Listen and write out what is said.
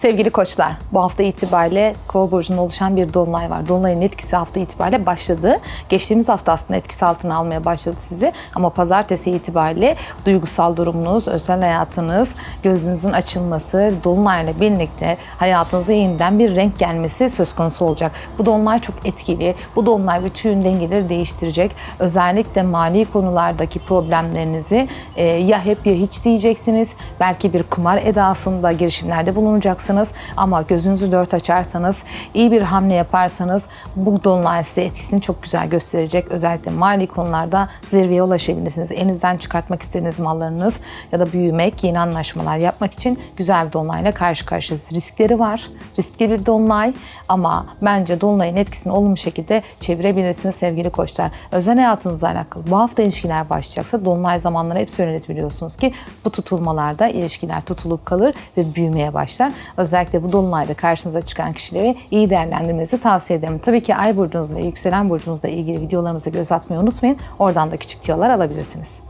Sevgili koçlar, bu hafta itibariyle Kova burcunda oluşan bir dolunay var. Dolunayın etkisi hafta itibariyle başladı. Geçtiğimiz hafta aslında etkisi altına almaya başladı sizi. Ama pazartesi itibariyle duygusal durumunuz, özel hayatınız, gözünüzün açılması, dolunayla birlikte hayatınıza yeniden bir renk gelmesi söz konusu olacak. Bu dolunay çok etkili. Bu dolunay bütün dengeleri değiştirecek. Özellikle mali konulardaki problemlerinizi e, ya hep ya hiç diyeceksiniz. Belki bir kumar edasında girişimlerde bulunacaksınız. Ama gözünüzü dört açarsanız, iyi bir hamle yaparsanız bu dolunay size etkisini çok güzel gösterecek. Özellikle mali konularda zirveye ulaşabilirsiniz. Elinizden çıkartmak istediğiniz mallarınız ya da büyümek, yeni anlaşmalar yapmak için güzel bir dolunayla karşı karşıyayız. Riskleri var. Riskli bir dolunay ama bence dolunayın etkisini olumlu şekilde çevirebilirsiniz sevgili koçlar. Özel hayatınızla alakalı bu hafta ilişkiler başlayacaksa dolunay zamanları hep söyleriz biliyorsunuz ki bu tutulmalarda ilişkiler tutulup kalır ve büyümeye başlar. Özellikle bu dolunayda karşınıza çıkan kişileri iyi değerlendirmenizi tavsiye ederim. Tabii ki ay burcunuzla, yükselen burcunuzla ilgili videolarımıza göz atmayı unutmayın. Oradan da küçük tiyolar alabilirsiniz.